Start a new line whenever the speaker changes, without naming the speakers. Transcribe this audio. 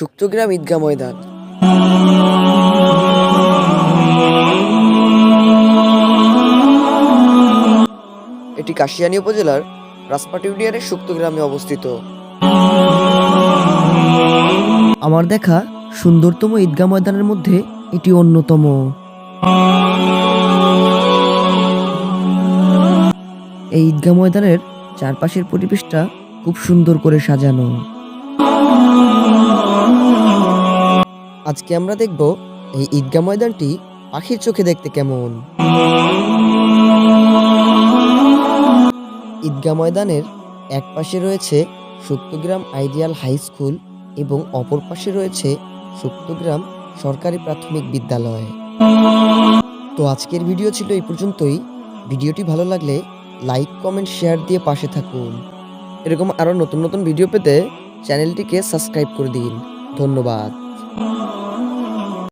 শুক্তগ্রাম ঈদগাহ ময়দান। এটি কাশিয়ানী উপজেলার রাজপাটি ইউনিয়নের শুক্তগ্রামে অবস্থিত।
আমার দেখা সুন্দরতম ঈদগাহ ময়দানের মধ্যে এটি অন্যতম। এই ঈদগাহ ময়দানের চারপাশের পরিবেশটা খুব সুন্দর করে সাজানো।
আজকে আমরা দেখব এই ঈদগাহ ময়দানটি পাখির চোখে দেখতে কেমন। ঈদগাহ ময়দানের এক পাশে রয়েছে সুক্তগ্রাম আইডিয়াল হাই স্কুল এবং অপর পাশে রয়েছে সুক্তগ্রাম সরকারি প্রাথমিক বিদ্যালয়। তো আজকের ভিডিও ছিল এই পর্যন্তই। ভিডিওটি ভালো লাগলে লাইক, কমেন্ট, শেয়ার দিয়ে পাশে থাকুন। এরকম আরও নতুন নতুন ভিডিও পেতে চ্যানেলটিকে সাবস্ক্রাইব করে দিন। ধন্যবাদ। Oh.